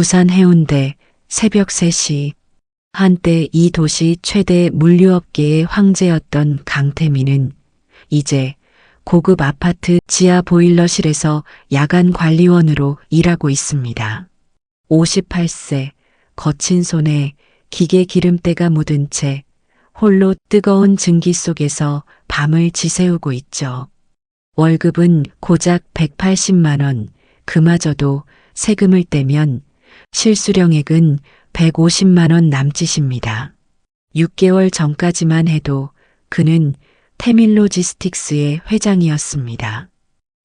부산 해운대 새벽 3시 한때 이 도시 최대 물류업계의 황제였던 강태민은 이제 고급 아파트 지하 보일러실에서 야간 관리원으로 일하고 있습니다. 58세 거친 손에 기계 기름때가 묻은 채 홀로 뜨거운 증기 속에서 밤을 지새우고 있죠. 월급은 고작 180만 원, 그마저도 세금을 떼면 실수령액은 150만 원 남짓입니다. 6개월 전까지만 해도 그는 테밀로지스틱스의 회장이었습니다.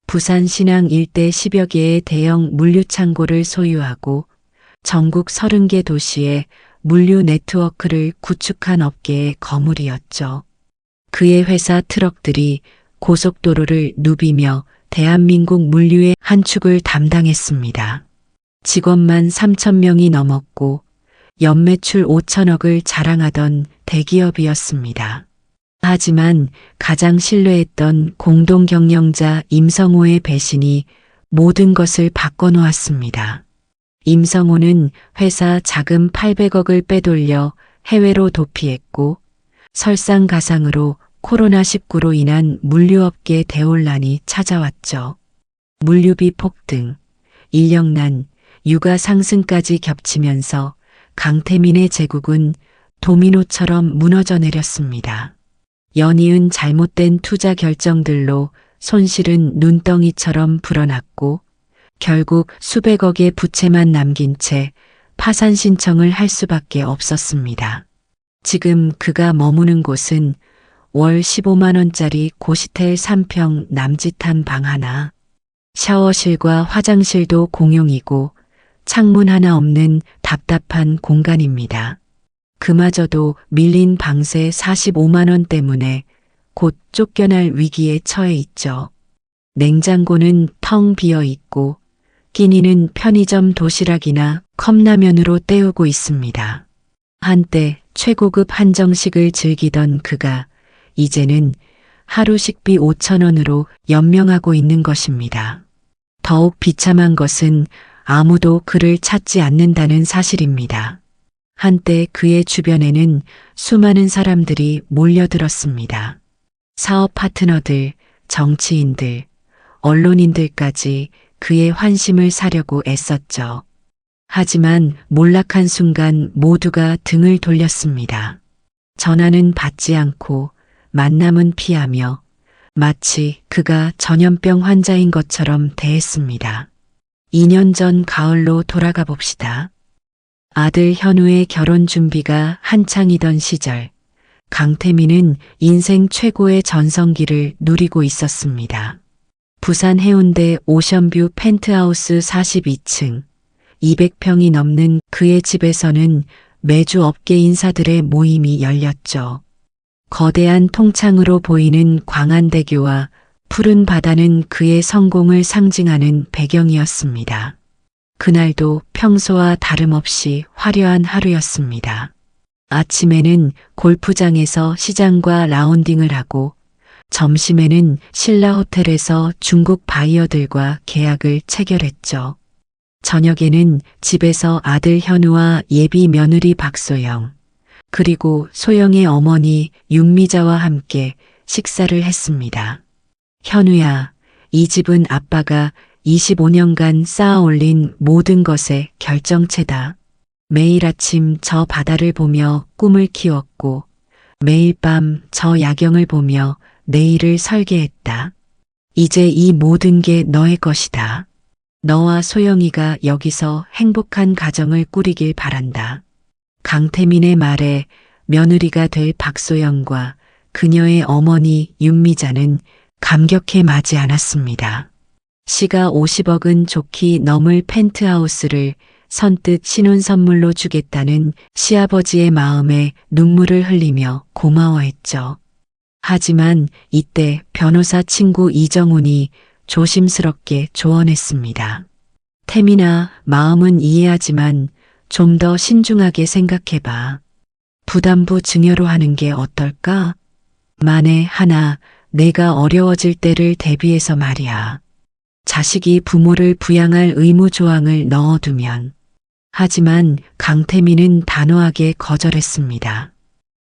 부산 신항 일대 10여 개의 대형 물류 창고를 소유하고 전국 30개 도시에 물류 네트워크를 구축한 업계의 거물이었죠. 그의 회사 트럭들이 고속도로를 누비며 대한민국 물류의 한 축을 담당했습니다. 직원만 3천 명이 넘었고 연매출 5천억을 자랑하던 대기업이었습니다. 하지만 가장 신뢰했던 공동 경영자 임성호의 배신이 모든 것을 바꿔놓았습니다. 임성호는 회사 자금 800억을 빼돌려 해외로 도피했고 설상가상으로 코로나19로 인한 물류업계 대혼란이 찾아왔죠. 물류비 폭등, 인력난, 육아 상승까지 겹치면서 강태민의 제국은 도미노처럼 무너져 내렸습니다. 연이은 잘못된 투자 결정들로 손실은 눈덩이처럼 불어났고 결국 수백억의 부채만 남긴 채 파산 신청을 할 수밖에 없었습니다. 지금 그가 머무는 곳은 월 15만원짜리 고시텔 3평 남짓한 방 하나, 샤워실과 화장실도 공용이고 창문 하나 없는 답답한 공간입니다. 그마저도 밀린 방세 45만원 때문에 곧 쫓겨날 위기에 처해 있죠. 냉장고는 텅 비어 있고 끼니는 편의점 도시락이나 컵라면으로 때우고 있습니다. 한때 최고급 한정식을 즐기던 그가 이제는 하루 식비 5천원으로 연명하고 있는 것입니다. 더욱 비참한 것은 아무도 그를 찾지 않는다는 사실입니다. 한때 그의 주변에는 수많은 사람들이 몰려들었습니다. 사업 파트너들, 정치인들, 언론인들까지 그의 환심을 사려고 애썼죠. 하지만 몰락한 순간 모두가 등을 돌렸습니다. 전화는 받지 않고 만남은 피하며 마치 그가 전염병 환자인 것처럼 대했습니다. 2년 전 가을로 돌아가 봅시다. 아들 현우의 결혼 준비가 한창이던 시절, 강태민은 인생 최고의 전성기를 누리고 있었습니다. 부산 해운대 오션뷰 펜트하우스 42층, 200평이 넘는 그의 집에서는 매주 업계 인사들의 모임이 열렸죠. 거대한 통창으로 보이는 광안대교와 푸른 바다는 그의 성공을 상징하는 배경이었습니다. 그날도 평소와 다름없이 화려한 하루였습니다. 아침에는 골프장에서 시장과 라운딩을 하고 점심에는 신라 호텔에서 중국 바이어들과 계약을 체결했죠. 저녁에는 집에서 아들 현우와 예비 며느리 박소영, 그리고 소영의 어머니 윤미자와 함께 식사를 했습니다. 현우야, 이 집은 아빠가 25년간 쌓아 올린 모든 것의 결정체다. 매일 아침 저 바다를 보며 꿈을 키웠고 매일 밤 저 야경을 보며 내일을 설계했다. 이제 이 모든 게 너의 것이다. 너와 소영이가 여기서 행복한 가정을 꾸리길 바란다. 강태민의 말에 며느리가 될 박소영과 그녀의 어머니 윤미자는 감격해 마지 않았습니다. 시가 50억은 좋기 넘을 펜트하우스를 선뜻 신혼 선물로 주겠다는 시아버지의 마음에 눈물을 흘리며 고마워했죠. 하지만 이때 변호사 친구 이정훈이 조심스럽게 조언했습니다. 태민아, 마음은 이해하지만 좀 더 신중하게 생각해봐. 부담부 증여로 하는 게 어떨까? 만에 하나 내가 어려워질 때를 대비해서 말이야. 자식이 부모를 부양할 의무 조항을 넣어두면 하지만 강태민은 단호하게 거절했습니다.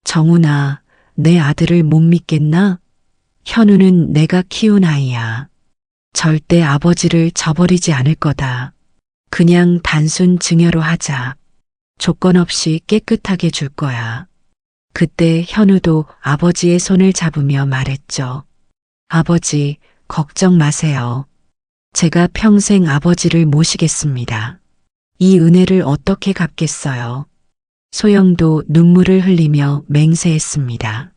정훈아, 내 아들을 못 믿겠나? 현우는 내가 키운 아이야. 절대 아버지를 저버리지 않을 거다. 그냥 단순 증여로 하자. 조건 없이 깨끗하게 줄 거야. 그때 현우도 아버지의 손을 잡으며 말했죠. 아버지, 걱정 마세요. 제가 평생 아버지를 모시겠습니다. 이 은혜를 어떻게 갚겠어요? 소영도 눈물을 흘리며 맹세했습니다.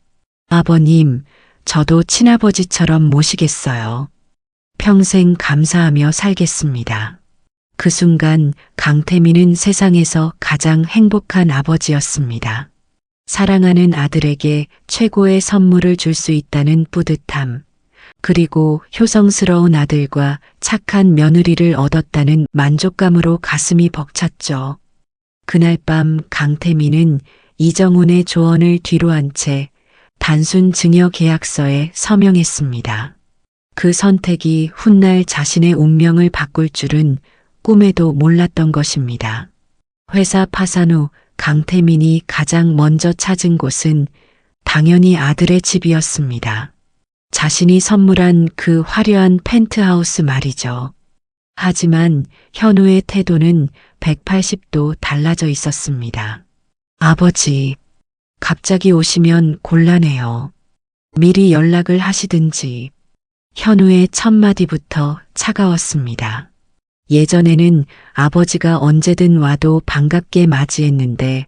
아버님, 저도 친아버지처럼 모시겠어요. 평생 감사하며 살겠습니다. 그 순간 강태민은 세상에서 가장 행복한 아버지였습니다. 사랑하는 아들에게 최고의 선물을 줄 수 있다는 뿌듯함, 그리고 효성스러운 아들과 착한 며느리를 얻었다는 만족감으로 가슴이 벅찼죠. 그날 밤 강태민은 이정훈의 조언을 뒤로한 채 단순 증여 계약서에 서명했습니다. 그 선택이 훗날 자신의 운명을 바꿀 줄은 꿈에도 몰랐던 것입니다. 회사 파산 후 강태민이 가장 먼저 찾은 곳은 당연히 아들의 집이었습니다. 자신이 선물한 그 화려한 펜트하우스 말이죠. 하지만 현우의 태도는 180도 달라져 있었습니다. 아버지, 갑자기 오시면 곤란해요. 미리 연락을 하시든지. 현우의 첫 마디부터 차가웠습니다. 예전에는 아버지가 언제든 와도 반갑게 맞이했는데,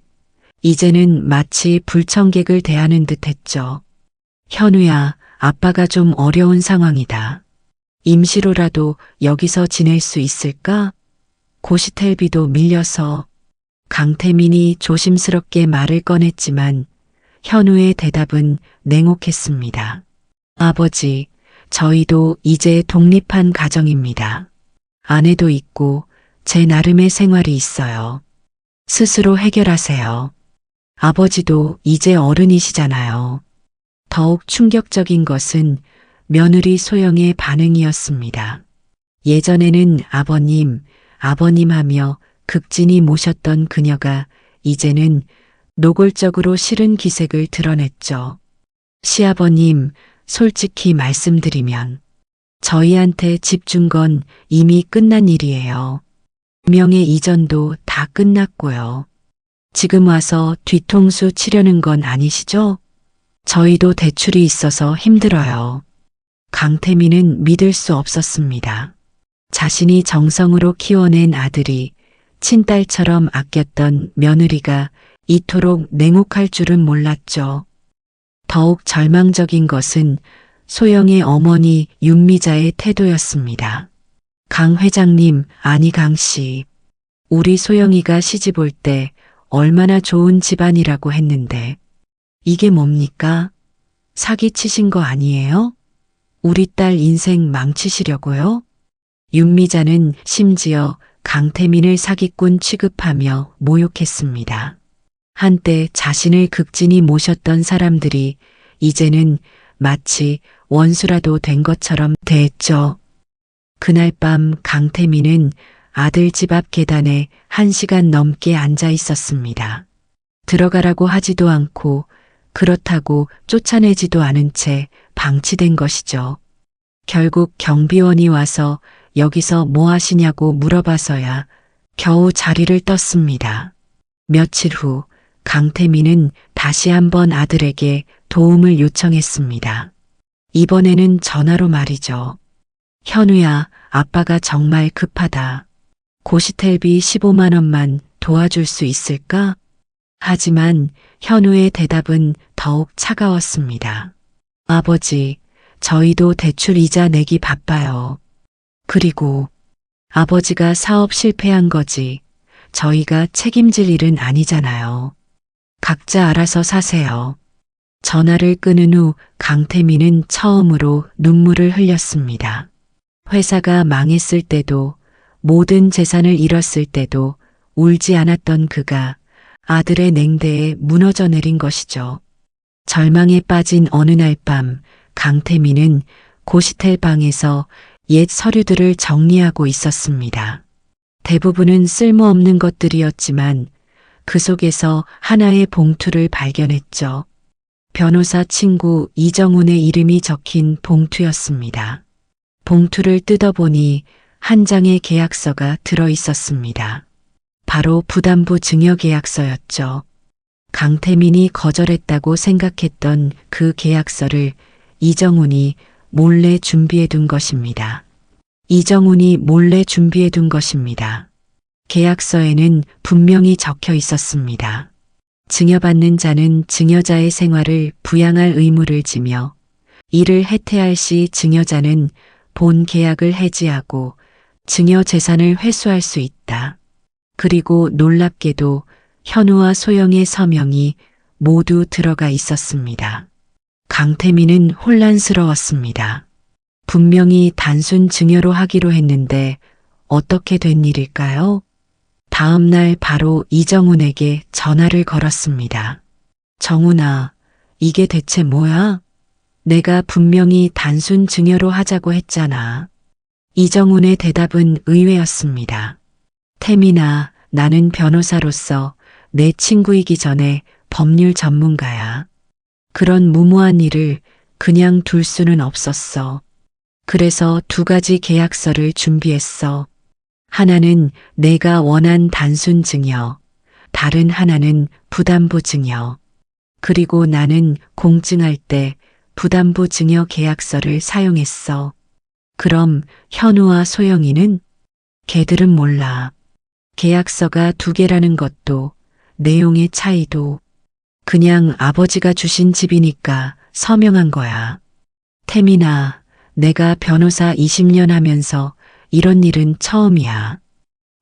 이제는 마치 불청객을 대하는 듯 했죠. 현우야, 아빠가 좀 어려운 상황이다. 임시로라도 여기서 지낼 수 있을까? 고시텔비도 밀려서 강태민이 조심스럽게 말을 꺼냈지만 현우의 대답은 냉혹했습니다. 아버지, 저희도 이제 독립한 가정입니다. 아내도 있고 제 나름의 생활이 있어요. 스스로 해결하세요. 아버지도 이제 어른이시잖아요. 더욱 충격적인 것은 며느리 소영의 반응이었습니다. 예전에는 아버님, 아버님 하며 극진히 모셨던 그녀가 이제는 노골적으로 싫은 기색을 드러냈죠. 시아버님, 솔직히 말씀드리면 저희한테 집 준 건 이미 끝난 일이에요. 명예 이전도 다 끝났고요. 지금 와서 뒤통수 치려는 건 아니시죠? 저희도 대출이 있어서 힘들어요. 강태민은 믿을 수 없었습니다. 자신이 정성으로 키워낸 아들이 친딸처럼 아꼈던 며느리가 이토록 냉혹할 줄은 몰랐죠. 더욱 절망적인 것은 소영의 어머니 윤미자의 태도였습니다. 강 회장님, 아니 강 씨. 우리 소영이가 시집 올 때 얼마나 좋은 집안이라고 했는데 이게 뭡니까? 사기 치신 거 아니에요? 우리 딸 인생 망치시려고요? 윤미자는 심지어 강태민을 사기꾼 취급하며 모욕했습니다. 한때 자신을 극진히 모셨던 사람들이 이제는 마치 원수라도 된 것처럼 대했죠. 그날 밤 강태민은 아들 집 앞 계단에 한 시간 넘게 앉아 있었습니다. 들어가라고 하지도 않고 그렇다고 쫓아내지도 않은 채 방치된 것이죠. 결국 경비원이 와서 여기서 뭐 하시냐고 물어봐서야 겨우 자리를 떴습니다. 며칠 후 강태민은 다시 한번 아들에게 도움을 요청했습니다. 이번에는 전화로 말이죠. 현우야, 아빠가 정말 급하다. 고시텔비 15만 원만 도와줄 수 있을까? 하지만 현우의 대답은 더욱 차가웠습니다. 아버지, 저희도 대출 이자 내기 바빠요. 그리고 아버지가 사업 실패한 거지. 저희가 책임질 일은 아니잖아요. 각자 알아서 사세요. 전화를 끊은 후 강태민은 처음으로 눈물을 흘렸습니다. 회사가 망했을 때도 모든 재산을 잃었을 때도 울지 않았던 그가 아들의 냉대에 무너져 내린 것이죠. 절망에 빠진 어느 날 밤 강태민은 고시텔 방에서 옛 서류들을 정리하고 있었습니다. 대부분은 쓸모없는 것들이었지만 그 속에서 하나의 봉투를 발견했죠. 변호사 친구 이정훈의 이름이 적힌 봉투였습니다. 봉투를 뜯어보니 한 장의 계약서가 들어 있었습니다. 바로 부담부 증여 계약서였죠. 강태민이 거절했다고 생각했던 그 계약서를 이정훈이 몰래 준비해 둔 것입니다. 이정훈이 몰래 준비해 둔 것입니다. 계약서에는 분명히 적혀 있었습니다. 증여받는 자는 증여자의 생활을 부양할 의무를 지며 이를 해태할 시 증여자는 본 계약을 해지하고 증여 재산을 회수할 수 있다. 그리고 놀랍게도 현우와 소영의 서명이 모두 들어가 있었습니다. 강태민은 혼란스러웠습니다. 분명히 단순 증여로 하기로 했는데 어떻게 된 일일까요? 다음 날 바로 이정훈에게 전화를 걸었습니다. 정훈아, 이게 대체 뭐야? 내가 분명히 단순 증여로 하자고 했잖아. 이정훈의 대답은 의외였습니다. 태민아, 나는 변호사로서 내 친구이기 전에 법률 전문가야. 그런 무모한 일을 그냥 둘 수는 없었어. 그래서 두 가지 계약서를 준비했어. 하나는 내가 원한 단순 증여, 다른 하나는 부담부 증여. 그리고 나는 공증할 때 부담부 증여 계약서를 사용했어. 그럼 현우와 소영이는? 걔들은 몰라. 계약서가 두 개라는 것도, 내용의 차이도, 그냥 아버지가 주신 집이니까 서명한 거야. 태민아, 내가 변호사 20년 하면서 이런 일은 처음이야.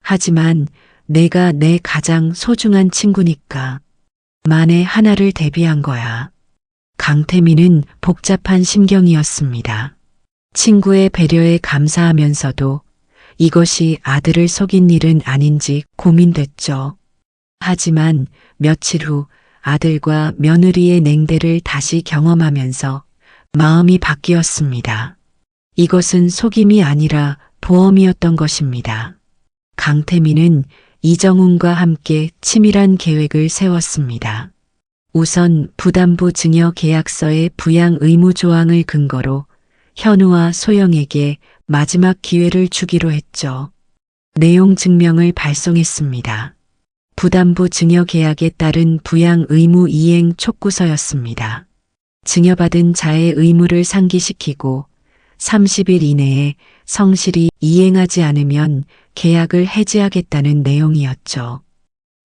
하지만 내가 내 가장 소중한 친구니까 만에 하나를 대비한 거야. 강태민은 복잡한 심경이었습니다. 친구의 배려에 감사하면서도 이것이 아들을 속인 일은 아닌지 고민됐죠. 하지만 며칠 후 아들과 며느리의 냉대를 다시 경험하면서 마음이 바뀌었습니다. 이것은 속임이 아니라 보험이었던 것입니다. 강태민은 이정훈과 함께 치밀한 계획을 세웠습니다. 우선 부담부 증여 계약서의 부양 의무 조항을 근거로 현우와 소영에게 마지막 기회를 주기로 했죠. 내용 증명을 발송했습니다. 부담부 증여 계약에 따른 부양 의무 이행 촉구서였습니다. 증여받은 자의 의무를 상기시키고 30일 이내에 성실히 이행하지 않으면 계약을 해지하겠다는 내용이었죠.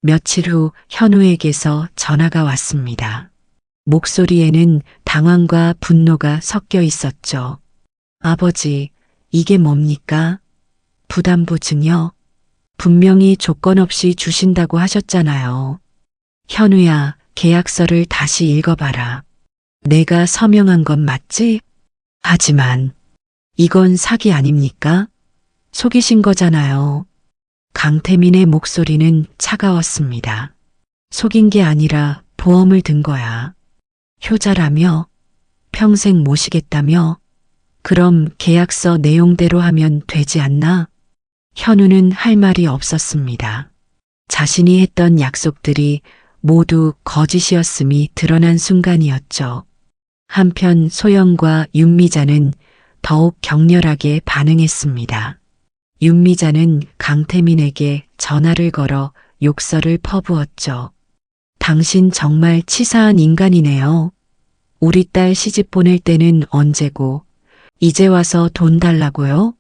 며칠 후 현우에게서 전화가 왔습니다. 목소리에는 당황과 분노가 섞여 있었죠. 아버지, 이게 뭡니까? 부담부 증여? 분명히 조건 없이 주신다고 하셨잖아요. 현우야, 계약서를 다시 읽어봐라. 내가 서명한 건 맞지? 하지만 이건 사기 아닙니까? 속이신 거잖아요. 강태민의 목소리는 차가웠습니다. 속인 게 아니라 보험을 든 거야. 효자라며? 평생 모시겠다며? 그럼 계약서 내용대로 하면 되지 않나? 현우는 할 말이 없었습니다. 자신이 했던 약속들이 모두 거짓이었음이 드러난 순간이었죠. 한편 소영과 윤미자는 더욱 격렬하게 반응했습니다. 윤미자는 강태민에게 전화를 걸어 욕설을 퍼부었죠. 당신 정말 치사한 인간이네요. 우리 딸 시집 보낼 때는 언제고, 이제 와서 돈 달라고요?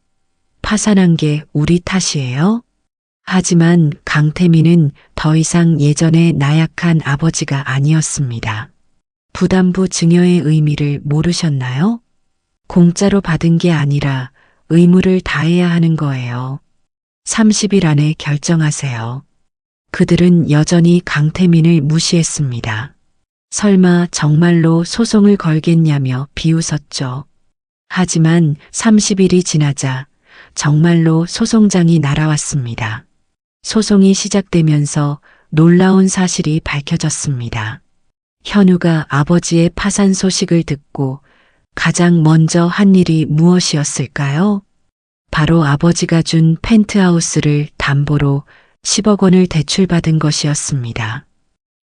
파산한 게 우리 탓이에요? 하지만 강태민은 더 이상 예전의 나약한 아버지가 아니었습니다. 부담부 증여의 의미를 모르셨나요? 공짜로 받은 게 아니라 의무를 다해야 하는 거예요. 30일 안에 결정하세요. 그들은 여전히 강태민을 무시했습니다. 설마 정말로 소송을 걸겠냐며 비웃었죠. 하지만 30일이 지나자 정말로 소송장이 날아왔습니다. 소송이 시작되면서 놀라운 사실이 밝혀졌습니다. 현우가 아버지의 파산 소식을 듣고 가장 먼저 한 일이 무엇이었을까요? 바로 아버지가 준 펜트하우스를 담보로 10억 원을 대출받은 것이었습니다.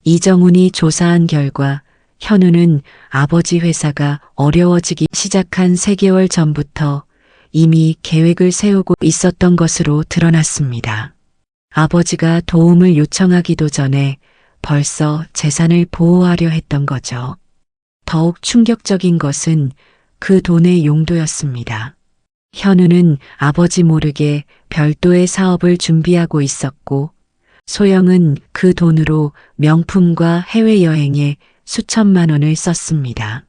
이정훈이 조사한 결과 현우는 아버지 회사가 어려워지기 시작한 3개월 전부터 이미 계획을 세우고 있었던 것으로 드러났습니다. 아버지가 도움을 요청하기도 전에 벌써 재산을 보호하려 했던 거죠. 더욱 충격적인 것은 그 돈의 용도였습니다. 현우는 아버지 모르게 별도의 사업을 준비하고 있었고, 소영은 그 돈으로 명품과 해외여행에 수천만 원을 썼습니다.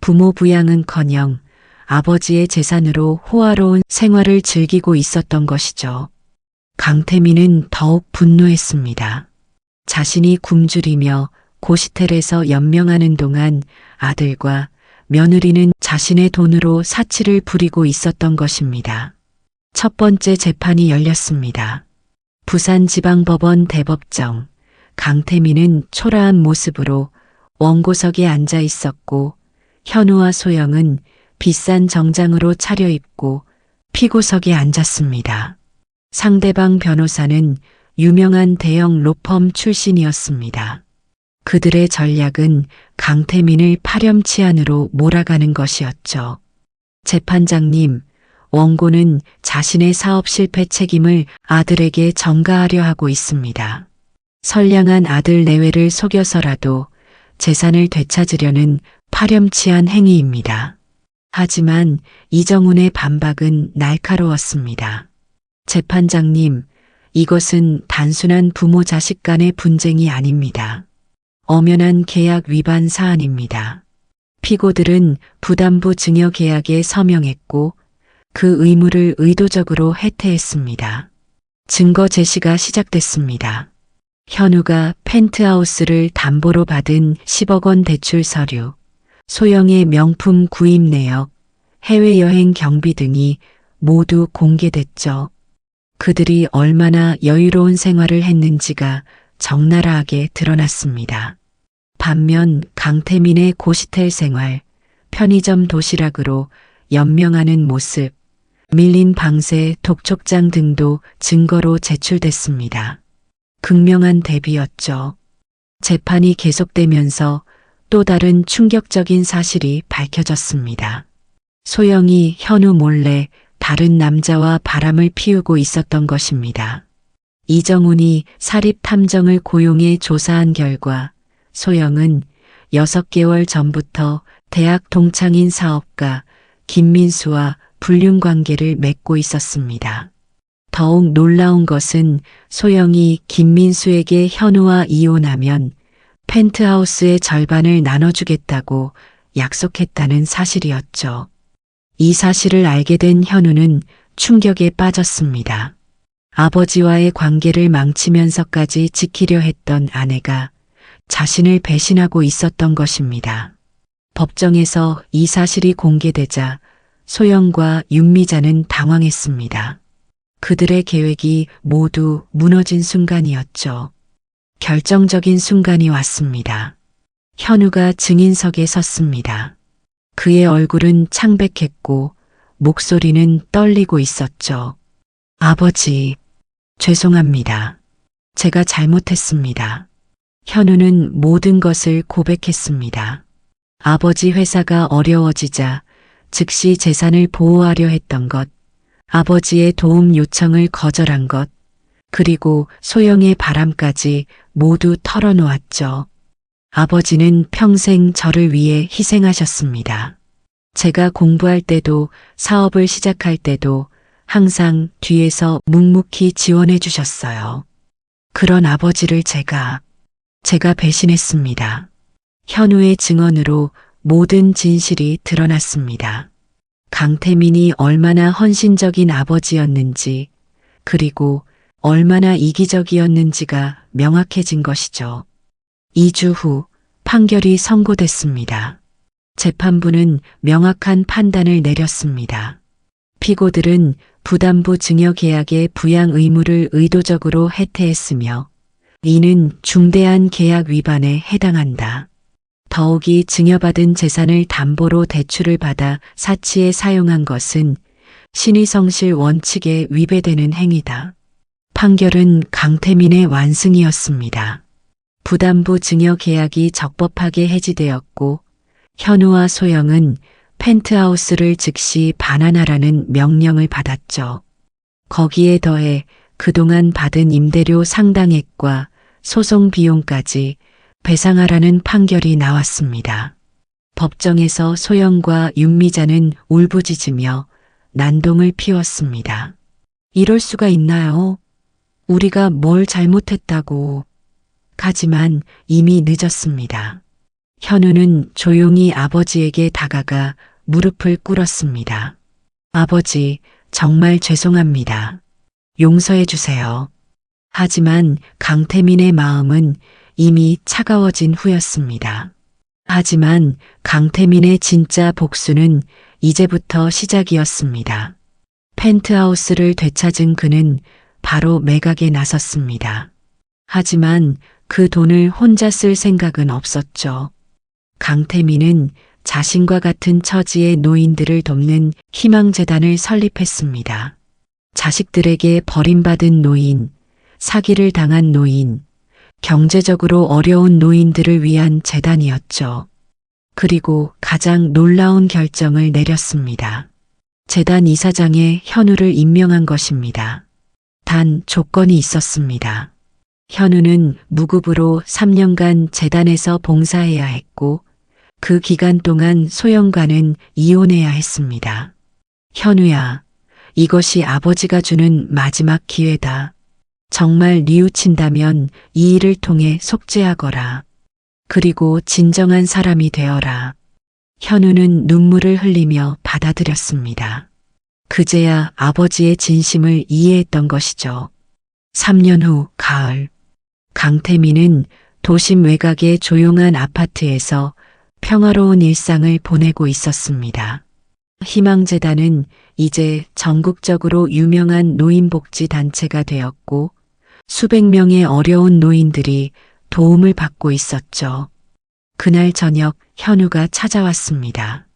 부모 부양은 커녕 아버지의 재산으로 호화로운 생활을 즐기고 있었던 것이죠. 강태민은 더욱 분노했습니다. 자신이 굶주리며 고시텔에서 연명하는 동안 아들과 며느리는 자신의 돈으로 사치를 부리고 있었던 것입니다. 첫 번째 재판이 열렸습니다. 부산지방법원 대법정. 강태민은 초라한 모습으로 원고석에 앉아 있었고 현우와 소영은 비싼 정장으로 차려입고 피고석에 앉았습니다. 상대방 변호사는 유명한 대형 로펌 출신이었습니다. 그들의 전략은 강태민을 파렴치한으로 몰아가는 것이었죠. 재판장님, 원고는 자신의 사업 실패 책임을 아들에게 전가하려 하고 있습니다. 선량한 아들 내외를 속여서라도 재산을 되찾으려는 파렴치한 행위입니다. 하지만 이정훈의 반박은 날카로웠습니다. 재판장님, 이것은 단순한 부모 자식 간의 분쟁이 아닙니다. 엄연한 계약 위반 사안입니다. 피고들은 부담부 증여 계약에 서명했고 그 의무를 의도적으로 해태했습니다. 증거 제시가 시작됐습니다. 현우가 펜트하우스를 담보로 받은 10억 원 대출 서류, 소영의 명품 구입 내역, 해외여행 경비 등이 모두 공개됐죠. 그들이 얼마나 여유로운 생활을 했는지가 적나라하게 드러났습니다. 반면 강태민의 고시텔 생활, 편의점 도시락으로 연명하는 모습, 밀린 방세, 독촉장 등도 증거로 제출됐습니다. 극명한 대비였죠. 재판이 계속되면서 또 다른 충격적인 사실이 밝혀졌습니다. 소영이 현우 몰래 다른 남자와 바람을 피우고 있었던 것입니다. 이정훈이 사립 탐정을 고용해 조사한 결과 소영은 6개월 전부터 대학 동창인 사업가 김민수와 불륜 관계를 맺고 있었습니다. 더욱 놀라운 것은 소영이 김민수에게 현우와 이혼하면 펜트하우스의 절반을 나눠주겠다고 약속했다는 사실이었죠. 이 사실을 알게 된 현우는 충격에 빠졌습니다. 아버지와의 관계를 망치면서까지 지키려 했던 아내가 자신을 배신하고 있었던 것입니다. 법정에서 이 사실이 공개되자 소영과 윤미자는 당황했습니다. 그들의 계획이 모두 무너진 순간이었죠. 결정적인 순간이 왔습니다. 현우가 증인석에 섰습니다. 그의 얼굴은 창백했고 목소리는 떨리고 있었죠. 아버지, 죄송합니다. 제가 잘못했습니다. 현우는 모든 것을 고백했습니다. 아버지 회사가 어려워지자 즉시 재산을 보호하려 했던 것, 아버지의 도움 요청을 거절한 것, 그리고 소영의 바람까지 모두 털어놓았죠. 아버지는 평생 저를 위해 희생하셨습니다. 제가 공부할 때도 사업을 시작할 때도 항상 뒤에서 묵묵히 지원해 주셨어요. 그런 아버지를 제가, 제가 배신했습니다. 현우의 증언으로 모든 진실이 드러났습니다. 강태민이 얼마나 헌신적인 아버지였는지, 그리고 얼마나 이기적이었는지가 명확해진 것이죠. 2주 후 판결이 선고됐습니다. 재판부는 명확한 판단을 내렸습니다. 피고들은 부담부 증여 계약의 부양 의무를 의도적으로 해태했으며 이는 중대한 계약 위반에 해당한다. 더욱이 증여받은 재산을 담보로 대출을 받아 사치에 사용한 것은 신의성실 원칙에 위배되는 행위다. 판결은 강태민의 완승이었습니다. 부담부 증여 계약이 적법하게 해지되었고 현우와 소영은 펜트하우스를 즉시 반환하라는 명령을 받았죠. 거기에 더해 그동안 받은 임대료 상당액과 소송 비용까지 배상하라는 판결이 나왔습니다. 법정에서 소영과 윤미자는 울부짖으며 난동을 피웠습니다. 이럴 수가 있나요? 우리가 뭘 잘못했다고. 하지만 이미 늦었습니다. 현우는 조용히 아버지에게 다가가 무릎을 꿇었습니다. 아버지, 정말 죄송합니다. 용서해 주세요. 하지만 강태민의 마음은 이미 차가워진 후였습니다. 하지만 강태민의 진짜 복수는 이제부터 시작이었습니다. 펜트하우스를 되찾은 그는 바로 매각에 나섰습니다. 하지만 그 돈을 혼자 쓸 생각은 없었죠. 강태민은 자신과 같은 처지의 노인들을 돕는 희망재단을 설립했습니다. 자식들에게 버림받은 노인, 사기를 당한 노인, 경제적으로 어려운 노인들을 위한 재단이었죠. 그리고 가장 놀라운 결정을 내렸습니다. 재단 이사장에 현우를 임명한 것입니다. 단 조건이 있었습니다. 현우는 무급으로 3년간 재단에서 봉사해야 했고 그 기간 동안 소영과는 이혼해야 했습니다. 현우야, 이것이 아버지가 주는 마지막 기회다. 정말 뉘우친다면 이 일을 통해 속죄하거라. 그리고 진정한 사람이 되어라. 현우는 눈물을 흘리며 받아들였습니다. 그제야 아버지의 진심을 이해했던 것이죠. 3년 후 가을, 강태민은 도심 외곽의 조용한 아파트에서 평화로운 일상을 보내고 있었습니다. 희망재단은 이제 전국적으로 유명한 노인복지 단체가 되었고 수백 명의 어려운 노인들이 도움을 받고 있었죠. 그날 저녁 현우가 찾아왔습니다.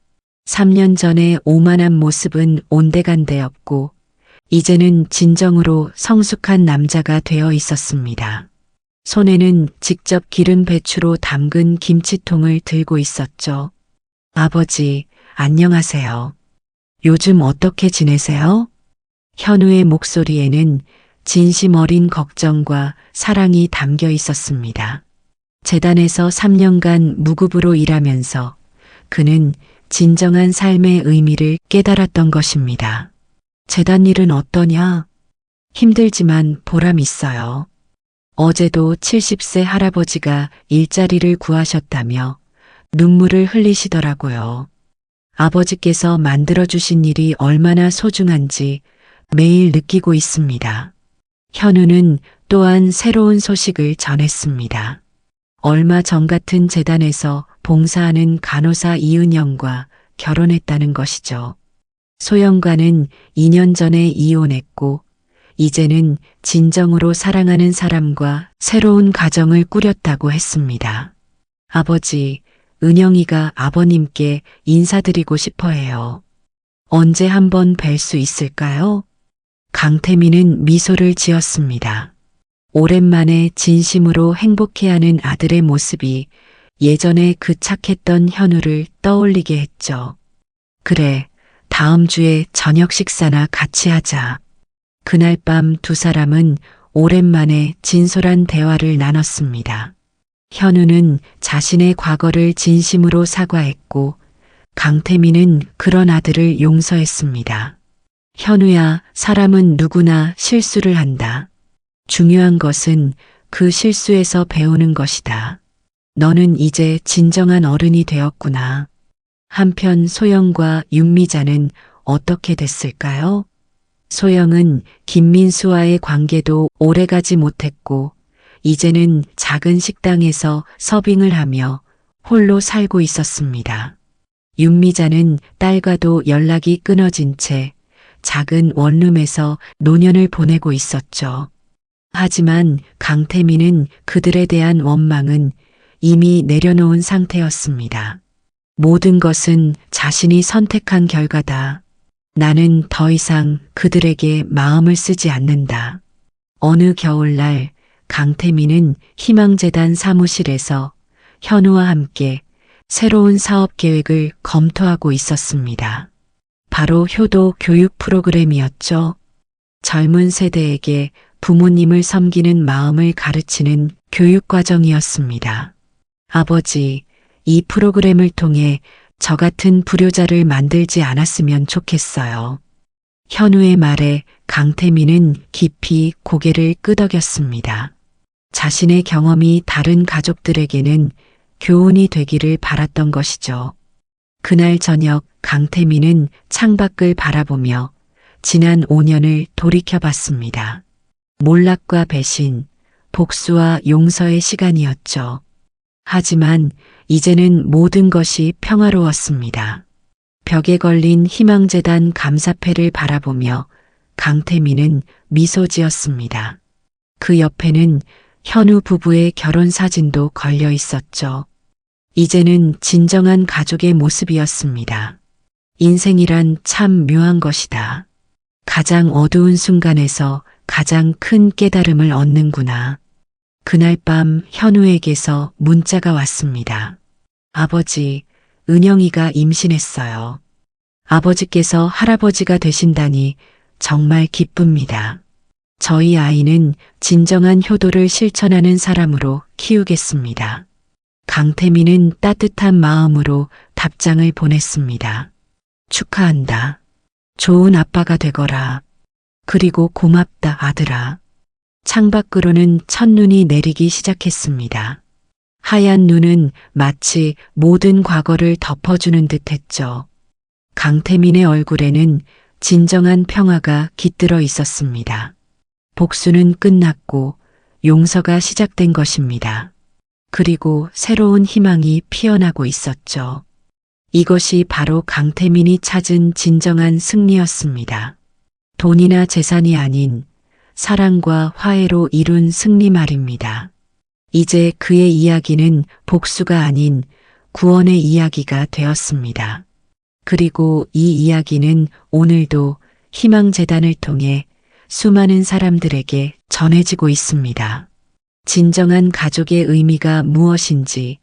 3년 전에 오만한 모습은 온데간데였고 이제는 진정으로 성숙한 남자가 되어 있었습니다. 손에는 직접 기름 배추로 담근 김치통을 들고 있었죠. 아버지, 안녕하세요. 요즘 어떻게 지내세요? 현우의 목소리에는 진심 어린 걱정과 사랑이 담겨 있었습니다. 재단에서 3년간 무급으로 일하면서 그는 진정한 삶의 의미를 깨달았던 것입니다. 재단 일은 어떠냐? 힘들지만 보람 있어요. 어제도 70세 할아버지가 일자리를 구하셨다며 눈물을 흘리시더라고요. 아버지께서 만들어주신 일이 얼마나 소중한지 매일 느끼고 있습니다. 현우는 또한 새로운 소식을 전했습니다. 얼마 전 같은 재단에서 봉사하는 간호사 이은영과 결혼했다는 것이죠. 소영과는 2년 전에 이혼했고 이제는 진정으로 사랑하는 사람과 새로운 가정을 꾸렸다고 했습니다. 아버지, 은영이가 아버님께 인사드리고 싶어 해요. 언제 한번 뵐 수 있을까요? 강태민은 미소를 지었습니다. 오랜만에 진심으로 행복해하는 아들의 모습이 예전에 그 착했던 현우를 떠올리게 했죠. 그래, 다음 주에 저녁 식사나 같이 하자. 그날 밤 두 사람은 오랜만에 진솔한 대화를 나눴습니다. 현우는 자신의 과거를 진심으로 사과했고 강태민은 그런 아들을 용서했습니다. 현우야, 사람은 누구나 실수를 한다. 중요한 것은 그 실수에서 배우는 것이다. 너는 이제 진정한 어른이 되었구나. 한편 소영과 윤미자는 어떻게 됐을까요? 소영은 김민수와의 관계도 오래가지 못했고 이제는 작은 식당에서 서빙을 하며 홀로 살고 있었습니다. 윤미자는 딸과도 연락이 끊어진 채 작은 원룸에서 노년을 보내고 있었죠. 하지만 강태민은 그들에 대한 원망은 이미 내려놓은 상태였습니다. 모든 것은 자신이 선택한 결과다. 나는 더 이상 그들에게 마음을 쓰지 않는다. 어느 겨울날 강태민은 희망재단 사무실에서 현우와 함께 새로운 사업 계획을 검토하고 있었습니다. 바로 효도 교육 프로그램이었죠. 젊은 세대에게 부모님을 섬기는 마음을 가르치는 교육 과정이었습니다. 아버지, 이 프로그램을 통해 저 같은 불효자를 만들지 않았으면 좋겠어요. 현우의 말에 강태민은 깊이 고개를 끄덕였습니다. 자신의 경험이 다른 가족들에게는 교훈이 되기를 바랐던 것이죠. 그날 저녁 강태민은 창밖을 바라보며 지난 5년을 돌이켜봤습니다. 몰락과 배신, 복수와 용서의 시간이었죠. 하지만 이제는 모든 것이 평화로웠습니다. 벽에 걸린 희망재단 감사패를 바라보며 강태민은 미소 지었습니다. 그 옆에는 현우 부부의 결혼 사진도 걸려 있었죠. 이제는 진정한 가족의 모습이었습니다. 인생이란 참 묘한 것이다. 가장 어두운 순간에서 가장 큰 깨달음을 얻는구나. 그날 밤 현우에게서 문자가 왔습니다. 아버지, 은영이가 임신했어요. 아버지께서 할아버지가 되신다니 정말 기쁩니다. 저희 아이는 진정한 효도를 실천하는 사람으로 키우겠습니다. 강태민은 따뜻한 마음으로 답장을 보냈습니다. 축하한다. 좋은 아빠가 되거라. 그리고 고맙다 아들아. 창밖으로는 첫눈이 내리기 시작했습니다. 하얀 눈은 마치 모든 과거를 덮어주는 듯 했죠. 강태민의 얼굴에는 진정한 평화가 깃들어 있었습니다. 복수는 끝났고 용서가 시작된 것입니다. 그리고 새로운 희망이 피어나고 있었죠. 이것이 바로 강태민이 찾은 진정한 승리였습니다. 돈이나 재산이 아닌 사랑과 화해로 이룬 승리 말입니다. 이제 그의 이야기는 복수가 아닌 구원의 이야기가 되었습니다. 그리고 이 이야기는 오늘도 희망재단을 통해 수많은 사람들에게 전해지고 있습니다. 진정한 가족의 의미가 무엇인지,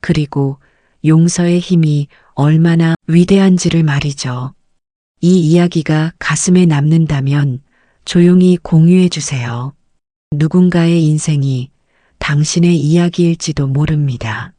그리고 용서의 힘이 얼마나 위대한지를 말이죠. 이 이야기가 가슴에 남는다면 조용히 공유해 주세요. 누군가의 인생이 당신의 이야기일지도 모릅니다.